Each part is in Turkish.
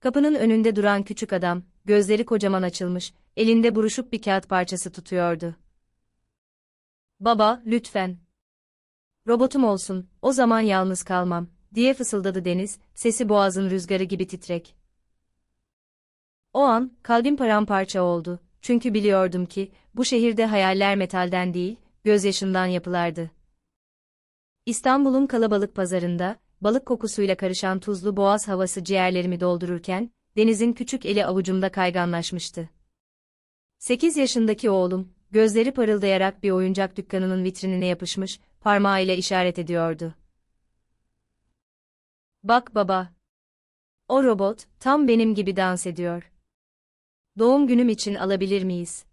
Kapının önünde duran küçük adam, gözleri kocaman açılmış, elinde buruşuk bir kağıt parçası tutuyordu. Baba, lütfen. Robotum olsun, o zaman yalnız kalmam, diye fısıldadı Deniz, sesi boğazın rüzgarı gibi titrek. O an, kalbim paramparça oldu, çünkü biliyordum ki, bu şehirde hayaller metalden değil, gözyaşından yapılardı. İstanbul'un kalabalık pazarında, balık kokusuyla karışan tuzlu boğaz havası ciğerlerimi doldururken, Deniz'in küçük eli avucumda kayganlaşmıştı. 8 yaşındaki oğlum, gözleri parıldayarak bir oyuncak dükkanının vitrinine yapışmış, parmağıyla işaret ediyordu. Bak baba. O robot, tam benim gibi dans ediyor. Doğum günüm için alabilir miyiz?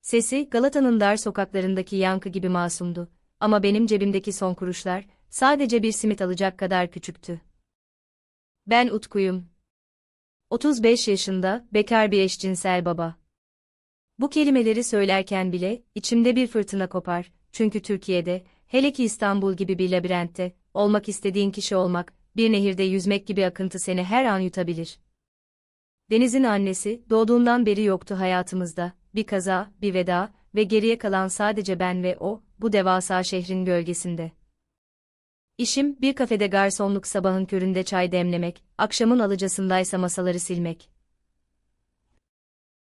Sesi, Galata'nın dar sokaklarındaki yankı gibi masumdu. Ama benim cebimdeki son kuruşlar, sadece bir simit alacak kadar küçüktü. Ben Utku'yum. 35 yaşında, bekar bir eşcinsel baba. Bu kelimeleri söylerken bile, içimde bir fırtına kopar, çünkü Türkiye'de, hele ki İstanbul gibi bir labirentte, olmak istediğin kişi olmak, bir nehirde yüzmek gibi akıntı seni her an yutabilir. Deniz'in annesi, doğduğundan beri yoktu hayatımızda, bir kaza, bir veda ve geriye kalan sadece ben ve o, bu devasa şehrin gölgesinde. İşim, bir kafede garsonluk sabahın köründe çay demlemek, akşamın alıcasındaysa masaları silmek.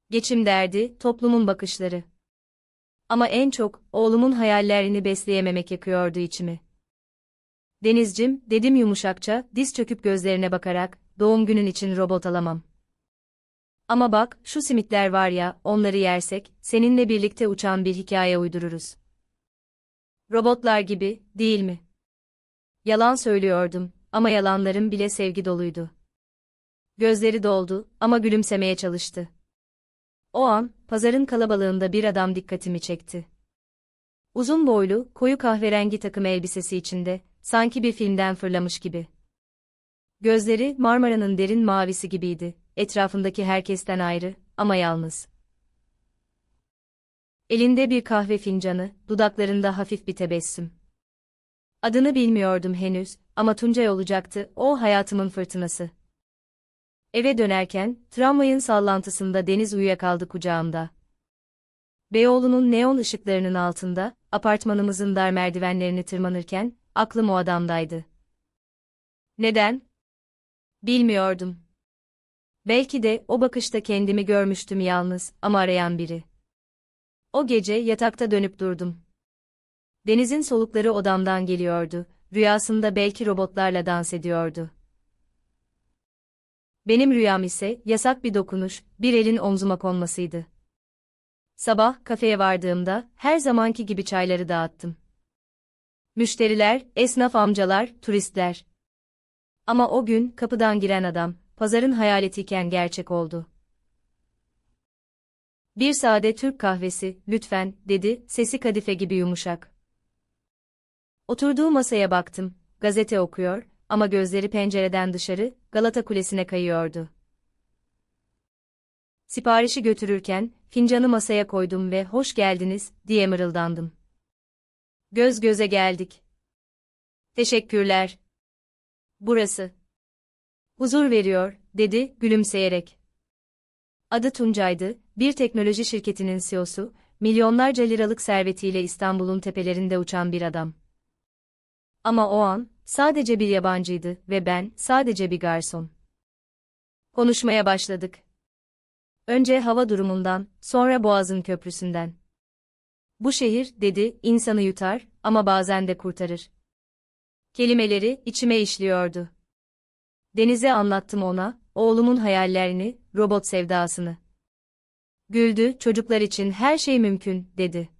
Geçim derdi, toplumun bakışları. Ama en çok, oğlumun hayallerini besleyememek yakıyordu içimi. Denizcim, dedim yumuşakça, diz çöküp gözlerine bakarak, doğum günün için robot alamam. Ama bak, şu simitler var ya, onları yersek, seninle birlikte uçan bir hikaye uydururuz. Robotlar gibi, değil mi? Yalan söylüyordum, ama yalanlarım bile sevgi doluydu. Gözleri doldu, ama gülümsemeye çalıştı. O an, pazarın kalabalığında bir adam dikkatimi çekti. Uzun boylu, koyu kahverengi takım elbisesi içinde, sanki bir filmden fırlamış gibi. Gözleri Marmara'nın derin mavisi gibiydi, etrafındaki herkesten ayrı, ama yalnız. Elinde bir kahve fincanı, dudaklarında hafif bir tebessüm. Adını bilmiyordum henüz, ama Tuncay olacaktı, o hayatımın fırtınası. Eve dönerken, tramvayın sallantısında Deniz uyuyakaldı kucağımda. Beyoğlu'nun neon ışıklarının altında, apartmanımızın dar merdivenlerini tırmanırken, aklım o adamdaydı. Neden? Bilmiyordum. Belki de o bakışta kendimi görmüştüm yalnız ama arayan biri. O gece yatakta dönüp durdum. Denizin solukları odamdan geliyordu, rüyasında belki robotlarla dans ediyordu. Benim rüyam ise yasak bir dokunuş, bir elin omzuma konmasıydı. Sabah kafeye vardığımda her zamanki gibi çayları dağıttım. Müşteriler, esnaf amcalar, turistler. Ama o gün kapıdan giren adam, pazarın hayaletiyken gerçek oldu. Bir sade Türk kahvesi, lütfen, dedi, sesi kadife gibi yumuşak. Oturduğu masaya baktım, gazete okuyor, ama gözleri pencereden dışarı, Galata Kulesi'ne kayıyordu. Siparişi götürürken, fincanı masaya koydum ve hoş geldiniz, diye mırıldandım. Göz göze geldik. Teşekkürler. Burası. Huzur veriyor, dedi, gülümseyerek. Adı Tuncay'dı, bir teknoloji şirketinin CEO'su, milyonlarca liralık servetiyle İstanbul'un tepelerinde uçan bir adam. Ama o an, sadece bir yabancıydı ve ben, sadece bir garson. Konuşmaya başladık. Önce hava durumundan, sonra Boğaz'ın köprüsünden. Bu şehir, dedi, insanı yutar, ama bazen de kurtarır. Kelimeleri, içime işliyordu. Deniz'e anlattım ona, oğlumun hayallerini, robot sevdasını. Güldü, çocuklar için her şey mümkün, dedi.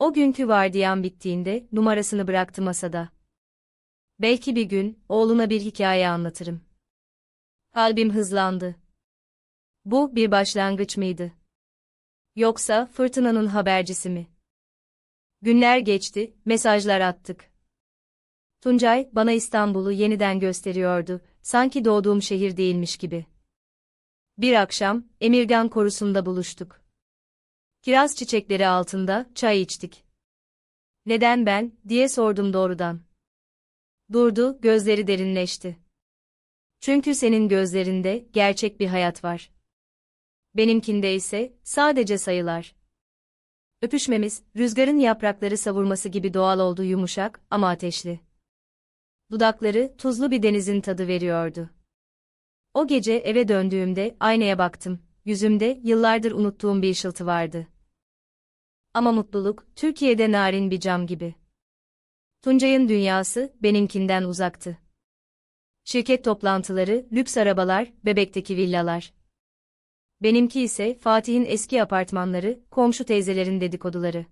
O günkü vardiyan bittiğinde, numarasını bıraktı masada. Belki bir gün, oğluna bir hikaye anlatırım. Kalbim hızlandı. Bu, bir başlangıç mıydı? Yoksa, fırtınanın habercisi mi? Günler geçti, mesajlar attık. Tuncay, bana İstanbul'u yeniden gösteriyordu, sanki doğduğum şehir değilmiş gibi. Bir akşam, Emirgan korusunda buluştuk. Kiraz çiçekleri altında, çay içtik. Neden ben, diye sordum doğrudan. Durdu, gözleri derinleşti. Çünkü senin gözlerinde gerçek bir hayat var. Benimkinde ise sadece sayılar. Öpüşmemiz, rüzgarın yaprakları savurması gibi doğal oldu yumuşak ama ateşli. Dudakları tuzlu bir denizin tadı veriyordu. O gece eve döndüğümde aynaya baktım. Yüzümde yıllardır unuttuğum bir ışıltı vardı. Ama mutluluk, Türkiye'de narin bir cam gibi. Tuncay'ın dünyası, benimkinden uzaktı. Şirket toplantıları, lüks arabalar, bebekteki villalar. Benimki ise Fatih'in eski apartmanları, komşu teyzelerin dedikoduları.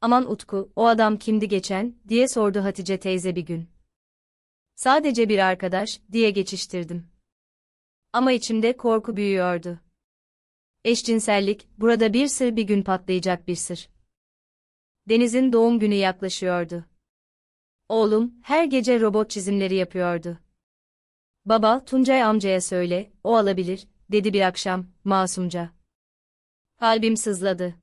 Aman Utku, o adam kimdi geçen, diye sordu Hatice teyze bir gün. Sadece bir arkadaş, diye geçiştirdim. Ama içimde korku büyüyordu. Eşcinsellik, burada bir sır bir gün patlayacak bir sır. Deniz'in doğum günü yaklaşıyordu. Oğlum, her gece robot çizimleri yapıyordu. Baba, Tuncay amcaya söyle, o alabilir, dedi bir akşam, masumca. Kalbim sızladı.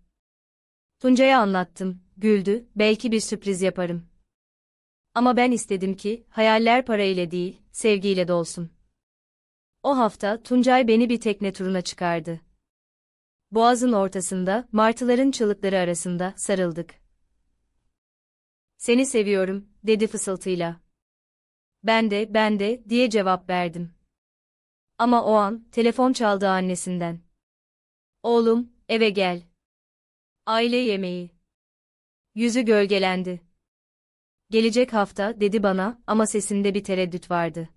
Tuncay'a anlattım, güldü, belki bir sürpriz yaparım. Ama ben istedim ki, hayaller parayla değil, sevgiyle dolsun. O hafta Tuncay beni bir tekne turuna çıkardı. Boğazın ortasında, martıların çığlıkları arasında sarıldık. Seni seviyorum, dedi fısıltıyla. Ben de, ben de, diye cevap verdim. Ama o an, telefon çaldı annesinden. Oğlum, eve gel. Aile yemeği. Yüzü gölgelendi. Gelecek hafta, dedi bana, ama sesinde bir tereddüt vardı.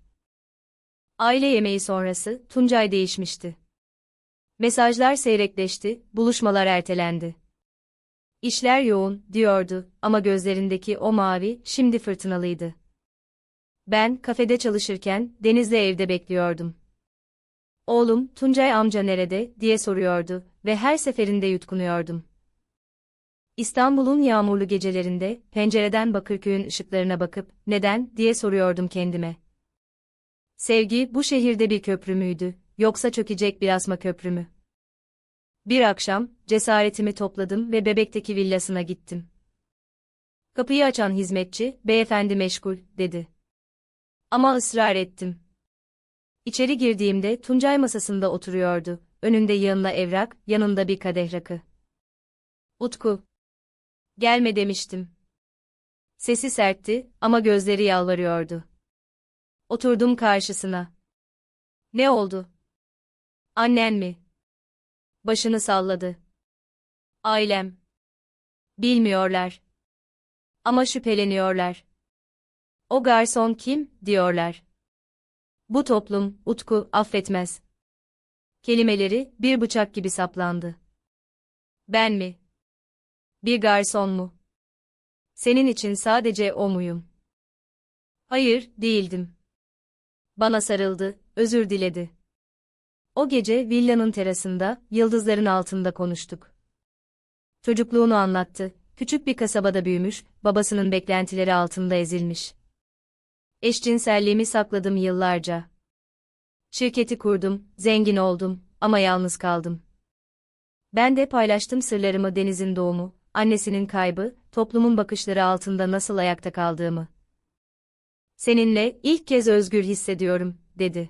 Aile yemeği sonrası, Tuncay değişmişti. Mesajlar seyrekleşti, buluşmalar ertelendi. İşler yoğun, diyordu, ama gözlerindeki o mavi, şimdi fırtınalıydı. Ben, kafede çalışırken, Deniz'le evde bekliyordum. Oğlum, Tuncay amca nerede, diye soruyordu ve her seferinde yutkunuyordum. İstanbul'un yağmurlu gecelerinde, pencereden Bakırköy'ün ışıklarına bakıp, neden, diye soruyordum kendime. Sevgi, bu şehirde bir köprü müydü, yoksa çökecek bir asma köprü mü? Bir akşam, cesaretimi topladım ve bebekteki villasına gittim. Kapıyı açan hizmetçi, beyefendi meşgul, dedi. Ama ısrar ettim. İçeri girdiğimde Tuncay masasında oturuyordu, önünde yığınla evrak, yanında bir kadeh rakı. Utku. Gelme demiştim. Sesi sertti ama gözleri yalvarıyordu. Oturdum karşısına. Ne oldu? Annen mi? Başını salladı. Ailem. Bilmiyorlar. Ama şüpheleniyorlar. O garson kim, diyorlar. Bu toplum, Utku, affetmez. Kelimeleri, bir bıçak gibi saplandı. Ben mi? Bir garson mu? Senin için sadece o muyum? Hayır, değildim. Bana sarıldı, özür diledi. O gece villanın terasında, yıldızların altında konuştuk. Çocukluğunu anlattı, küçük bir kasabada büyümüş, babasının beklentileri altında ezilmiş. Eşcinselliğimi sakladım yıllarca. Şirketi kurdum, zengin oldum ama yalnız kaldım. Ben de paylaştım sırlarımı Deniz'in doğumu, annesinin kaybı, toplumun bakışları altında nasıl ayakta kaldığımı. Seninle ilk kez özgür hissediyorum, dedi.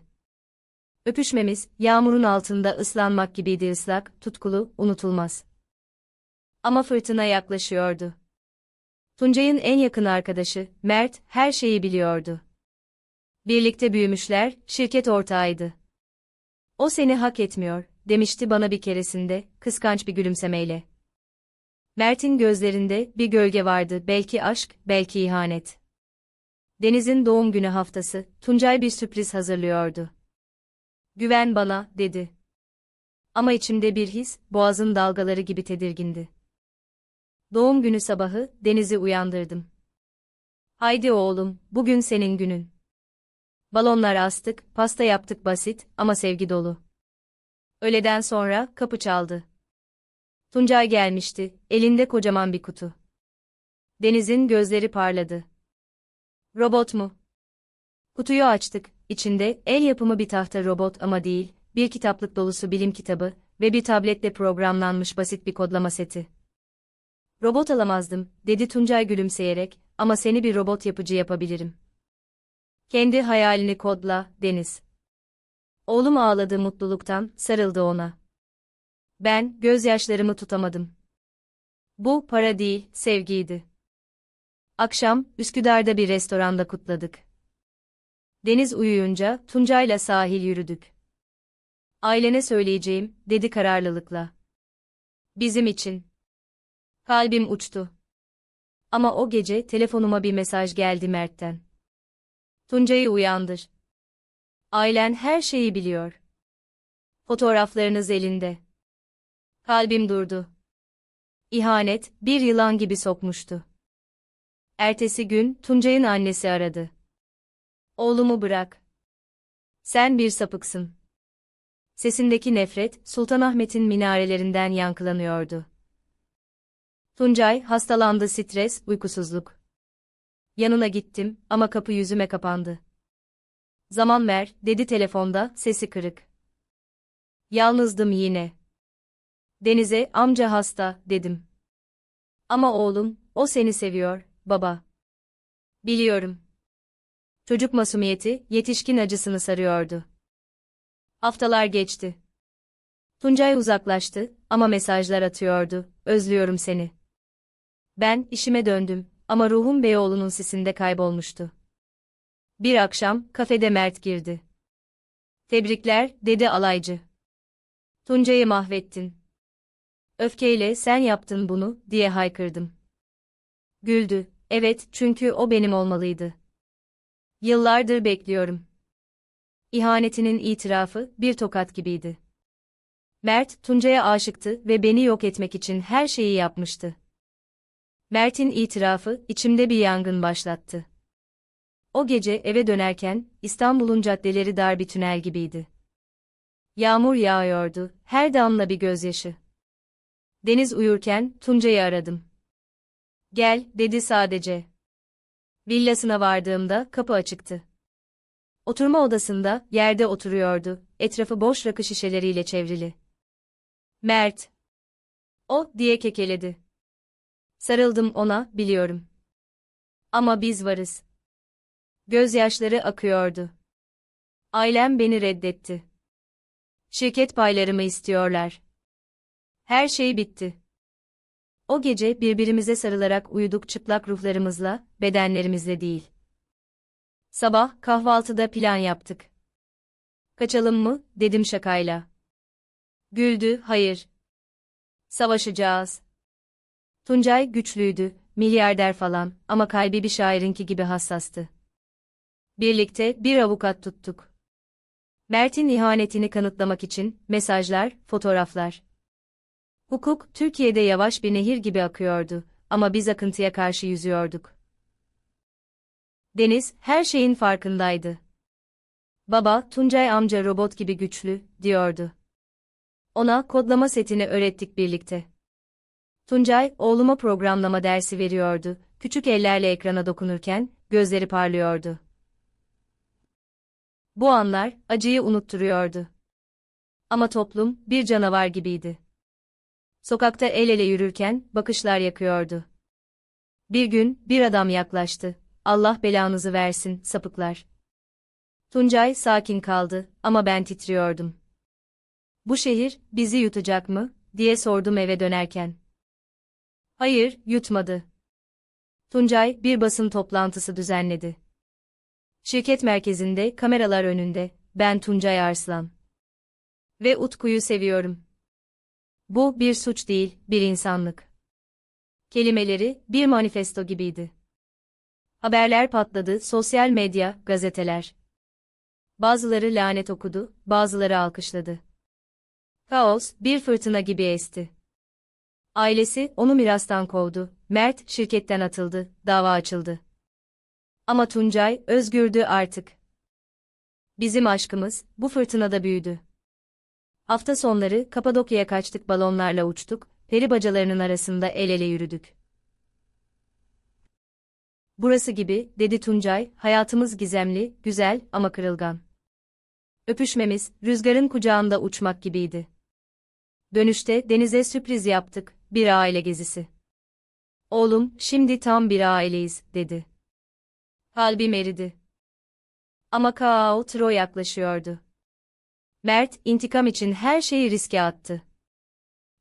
Öpüşmemiz, yağmurun altında ıslanmak gibiydi ıslak, tutkulu, unutulmaz. Ama fırtına yaklaşıyordu. Tuncay'ın en yakın arkadaşı, Mert, her şeyi biliyordu. Birlikte büyümüşler, şirket ortağıydı. O seni hak etmiyor, demişti bana bir keresinde, kıskanç bir gülümsemeyle. Mert'in gözlerinde bir gölge vardı, belki aşk, belki ihanet. Deniz'in doğum günü haftası, Tuncay bir sürpriz hazırlıyordu. Güven bana, dedi. Ama içimde bir his, boğazın dalgaları gibi tedirgindi. Doğum günü sabahı, Deniz'i uyandırdım. Haydi oğlum, bugün senin günün. Balonlar astık, pasta yaptık basit ama sevgi dolu. Öğleden sonra kapı çaldı. Tuncay gelmişti, elinde kocaman bir kutu. Deniz'in gözleri parladı. Robot mu? Kutuyu açtık, içinde el yapımı bir tahta robot ama değil, bir kitaplık dolusu bilim kitabı ve bir tabletle programlanmış basit bir kodlama seti. Robot alamazdım, dedi Tuncay gülümseyerek, ama seni bir robot yapıcı yapabilirim. Kendi hayalini kodla, Deniz. Oğlum ağladı mutluluktan, sarıldı ona. Ben, gözyaşlarımı tutamadım. Bu, para değil, sevgiydi. Akşam, Üsküdar'da bir restoranda kutladık. Deniz uyuyunca, Tuncay'la sahil yürüdük. Ailene söyleyeceğim, dedi kararlılıkla. Bizim için. Kalbim uçtu. Ama o gece telefonuma bir mesaj geldi Mert'ten. Tuncay'ı uyandır. Ailen her şeyi biliyor. Fotoğraflarınız elinde. Kalbim durdu. İhanet, bir yılan gibi sokmuştu. Ertesi gün, Tuncay'ın annesi aradı. Oğlumu bırak. Sen bir sapıksın. Sesindeki nefret, Sultanahmet'in minarelerinden yankılanıyordu. Tuncay, hastalandı stres, uykusuzluk. Yanına gittim ama kapı yüzüme kapandı. Zaman ver, dedi telefonda, sesi kırık. Yalnızdım yine. Denize, amca hasta, dedim. Ama oğlum, o seni seviyor, baba. Biliyorum. Çocuk masumiyeti, yetişkin acısını sarıyordu. Haftalar geçti. Tuncay uzaklaştı ama mesajlar atıyordu, özlüyorum seni. Ben, işime döndüm ama ruhum Beyoğlu'nun sisinde kaybolmuştu. Bir akşam, kafede Mert girdi. Tebrikler, dedi alaycı. Tuncay'ı mahvettin. Öfkeyle sen yaptın bunu, diye haykırdım. Güldü, evet çünkü o benim olmalıydı. Yıllardır bekliyorum. İhanetinin itirafı bir tokat gibiydi. Mert, Tuncay'a aşıktı ve beni yok etmek için her şeyi yapmıştı. Mert'in itirafı içimde bir yangın başlattı. O gece eve dönerken İstanbul'un caddeleri dar bir tünel gibiydi. Yağmur yağıyordu, her damla bir gözyaşı. Deniz uyurken Tuncay'ı aradım. Gel, dedi sadece. Villasına vardığımda kapı açıktı. Oturma odasında yerde oturuyordu, etrafı boş rakı şişeleriyle çevrili. Mert. O, diye kekeledi. Sarıldım ona, biliyorum. Ama biz varız. Gözyaşları akıyordu. Ailem beni reddetti. Şirket paylarımı istiyorlar. Her şey bitti. O gece birbirimize sarılarak uyuduk çıplak ruhlarımızla, bedenlerimizle değil. Sabah kahvaltıda plan yaptık. Kaçalım mı, dedim şakayla. Güldü, hayır. Savaşacağız. Tuncay güçlüydü, milyarder falan ama kalbi bir şairinki gibi hassastı. Birlikte bir avukat tuttuk. Mert'in ihanetini kanıtlamak için mesajlar, fotoğraflar. Hukuk Türkiye'de yavaş bir nehir gibi akıyordu ama biz akıntıya karşı yüzüyorduk. Deniz her şeyin farkındaydı. Baba, Tuncay amca robot gibi güçlü, diyordu. Ona kodlama setini öğrettik birlikte. Tuncay, oğluma programlama dersi veriyordu. Küçük ellerle ekrana dokunurken, gözleri parlıyordu. Bu anlar, acıyı unutturuyordu. Ama toplum, bir canavar gibiydi. Sokakta el ele yürürken, bakışlar yakıyordu. Bir gün, bir adam yaklaştı. Allah belanızı versin, sapıklar. Tuncay sakin kaldı ama ben titriyordum. Bu şehir, bizi yutacak mı, diye sordum eve dönerken. Hayır, yutmadı. Tuncay bir basın toplantısı düzenledi. Şirket merkezinde, kameralar önünde, ben Tuncay Arslan. Ve Utku'yu seviyorum. Bu bir suç değil, bir insanlık. Kelimeleri bir manifesto gibiydi. Haberler patladı, sosyal medya, gazeteler. Bazıları lanet okudu, bazıları alkışladı. Kaos, bir fırtına gibi esti. Ailesi onu mirastan kovdu, Mert şirketten atıldı, dava açıldı. Ama Tuncay özgürdü artık. Bizim aşkımız bu fırtınada büyüdü. Hafta sonları Kapadokya'ya kaçtık balonlarla uçtuk, peri bacalarının arasında el ele yürüdük. Burası gibi, dedi Tuncay, hayatımız gizemli, güzel ama kırılgan. Öpüşmemiz, rüzgarın kucağında uçmak gibiydi. Dönüşte denize sürpriz yaptık, bir aile gezisi. Oğlum, şimdi tam bir aileyiz, dedi. Kalbim eridi. Ama Kao Tro yaklaşıyordu. Mert, intikam için her şeyi riske attı.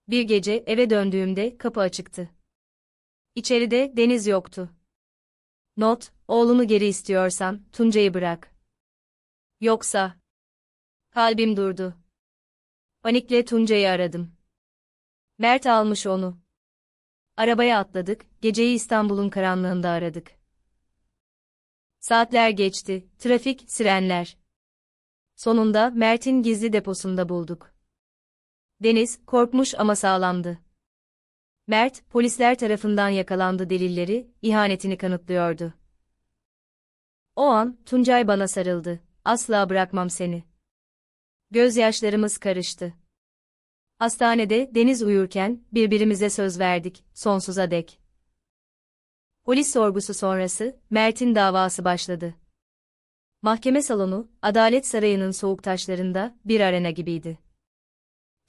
Bir gece eve döndüğümde kapı açıktı. İçeride Deniz yoktu. Not, oğlunu geri istiyorsan, Tuncay'ı bırak. Yoksa... Kalbim durdu. Panikle Tuncay'ı aradım. Mert almış onu. Arabaya atladık, geceyi İstanbul'un karanlığında aradık. Saatler geçti, trafik, sirenler. Sonunda Mert'in gizli deposunda bulduk. Deniz, korkmuş ama sağlamdı. Mert, polisler tarafından yakalandı delilleri, ihanetini kanıtlıyordu. O an, Tuncay bana sarıldı. Asla bırakmam seni. Gözyaşlarımız karıştı. Hastanede Deniz uyurken birbirimize söz verdik, sonsuza dek. Polis sorgusu sonrası Mert'in davası başladı. Mahkeme salonu, Adalet Sarayı'nın soğuk taşlarında bir arena gibiydi.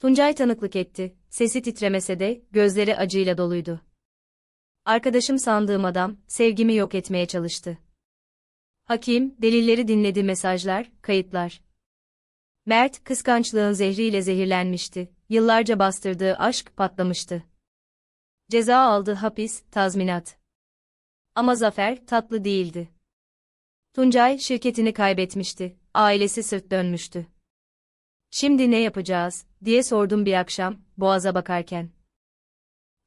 Tuncay tanıklık etti, sesi titremese de gözleri acıyla doluydu. Arkadaşım sandığım adam sevgimi yok etmeye çalıştı. Hakim, delilleri dinledi mesajlar, kayıtlar. Mert, kıskançlığın zehriyle zehirlenmişti, yıllarca bastırdığı aşk patlamıştı. Ceza aldı hapis, tazminat. Ama zafer tatlı değildi. Tuncay şirketini kaybetmişti, ailesi sırt dönmüştü. Şimdi ne yapacağız, diye sordum bir akşam, boğaza bakarken.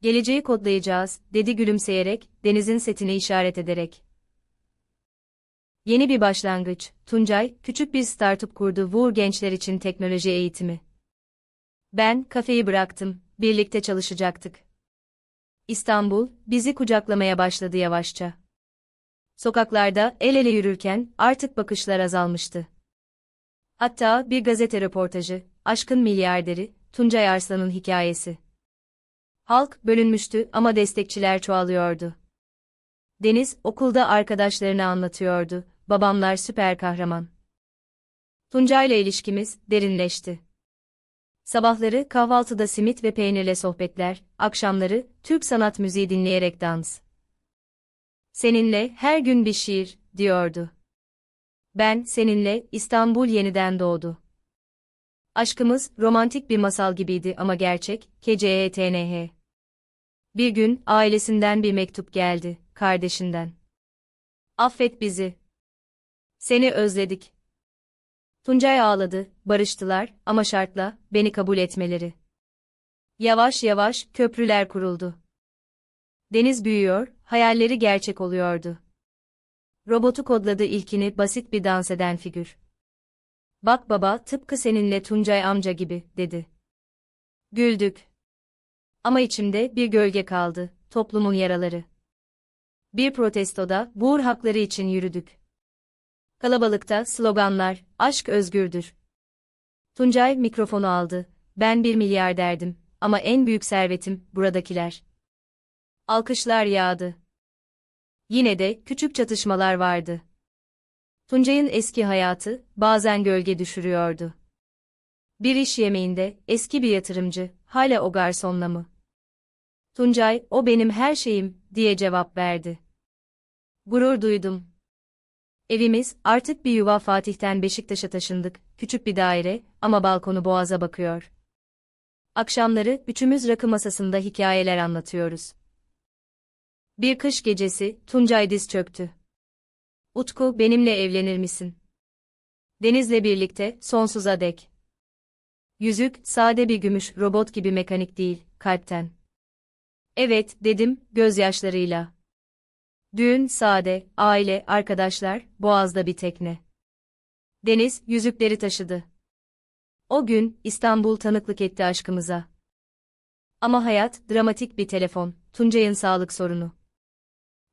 Geleceği kodlayacağız, dedi gülümseyerek, denizin setini işaret ederek. Yeni bir başlangıç, Tuncay, küçük bir startup kurdu Vur gençler için teknoloji eğitimi. Ben, kafeyi bıraktım, birlikte çalışacaktık. İstanbul, bizi kucaklamaya başladı yavaşça. Sokaklarda el ele yürürken artık bakışlar azalmıştı. Hatta bir gazete röportajı, aşkın milyarderi, Tuncay Arslan'ın hikayesi. Halk bölünmüştü ama destekçiler çoğalıyordu. Deniz okulda arkadaşlarına anlatıyordu, babamlar süper kahraman. Tuncay'la ilişkimiz derinleşti. Sabahları kahvaltıda simit ve peynirle sohbetler, akşamları Türk sanat müziği dinleyerek dans. Seninle her gün bir şiir, diyordu. Ben seninle İstanbul yeniden doğdu. Aşkımız romantik bir masal gibiydi ama gerçek, KCETNH. Bir gün ailesinden bir mektup geldi, kardeşinden. Affet bizi. Seni özledik. Tuncay ağladı, barıştılar ama şartla beni kabul etmeleri. Yavaş yavaş köprüler kuruldu. Deniz büyüyor, hayalleri gerçek oluyordu. Robotu kodladı ilkini basit bir dans eden figür. Bak baba tıpkı seninle Tuncay amca gibi, dedi. Güldük. Ama içimde bir gölge kaldı, toplumun yaraları. Bir protestoda, buğur hakları için yürüdük. Kalabalıkta sloganlar, aşk özgürdür. Tuncay mikrofonu aldı, ben bir milyarderdim ama en büyük servetim, buradakiler. Alkışlar yağdı. Yine de küçük çatışmalar vardı. Tuncay'ın eski hayatı bazen gölge düşürüyordu. Bir iş yemeğinde eski bir yatırımcı hala o garsonla mı? Tuncay, o benim her şeyim diye cevap verdi. Gurur duydum. Evimiz artık bir yuva Fatih'ten Beşiktaş'a taşındık. Küçük bir daire ama balkonu boğaza bakıyor. Akşamları üçümüz rakı masasında hikayeler anlatıyoruz. Bir kış gecesi Tuncay diz çöktü. Utku benimle evlenir misin? Deniz'le birlikte sonsuza dek. Yüzük sade bir gümüş robot gibi mekanik değil, kalpten. Evet dedim gözyaşlarıyla. Düğün sade, aile, arkadaşlar, boğazda bir tekne. Deniz yüzükleri taşıdı. O gün İstanbul tanıklık etti aşkımıza. Ama hayat dramatik bir telefon, Tuncay'ın sağlık sorunu.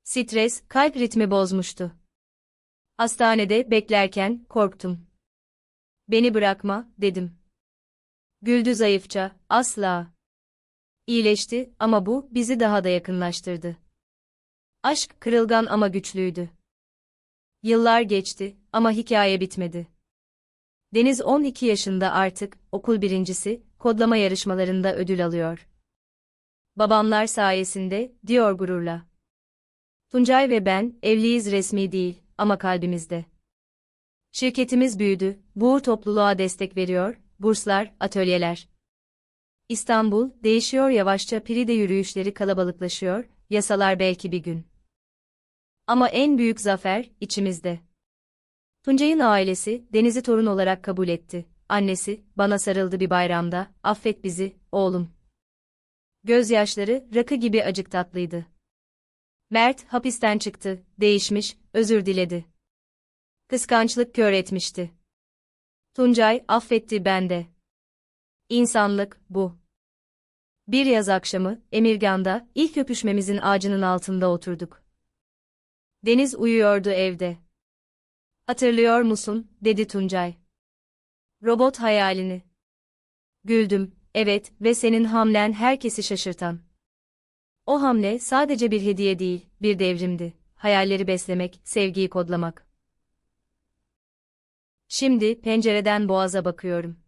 Stres, kalp ritmi bozmuştu. Hastanede beklerken korktum. Beni bırakma, dedim. Güldü zayıfça, asla. İyileşti ama bu bizi daha da yakınlaştırdı. Aşk kırılgan ama güçlüydü. Yıllar geçti ama hikaye bitmedi. Deniz 12 yaşında artık, okul birincisi, kodlama yarışmalarında ödül alıyor. Babamlar sayesinde, diyor gururla. Tuncay ve ben, evliyiz resmi değil, ama kalbimizde. Şirketimiz büyüdü, buğur topluluğa destek veriyor, burslar, atölyeler. İstanbul, değişiyor yavaşça Piride yürüyüşleri kalabalıklaşıyor, yasalar belki bir gün. Ama en büyük zafer, içimizde. Tuncay'ın ailesi, Deniz'i torun olarak kabul etti. Annesi, bana sarıldı bir bayramda, affet bizi, oğlum. Gözyaşları, rakı gibi acık tatlıydı. Mert, hapisten çıktı, değişmiş, özür diledi. Kıskançlık kör etmişti. Tuncay, affetti bende. İnsanlık, bu. Bir yaz akşamı, Emirgan'da, ilk öpüşmemizin ağacının altında oturduk. Deniz uyuyordu evde. Hatırlıyor musun, dedi Tuncay. Robot hayalini. Güldüm, evet ve senin hamlen herkesi şaşırtan. O hamle sadece bir hediye değil, bir devrimdi. Hayalleri beslemek, sevgiyi kodlamak. Şimdi pencereden boğaza bakıyorum.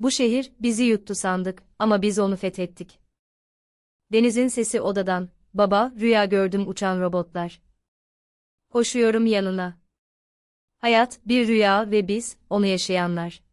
Bu şehir bizi yuttu sandık ama biz onu fethettik. Denizin sesi odadan, baba, rüya gördüm uçan robotlar. Koşuyorum yanına. Hayat bir rüya ve biz, onu yaşayanlar.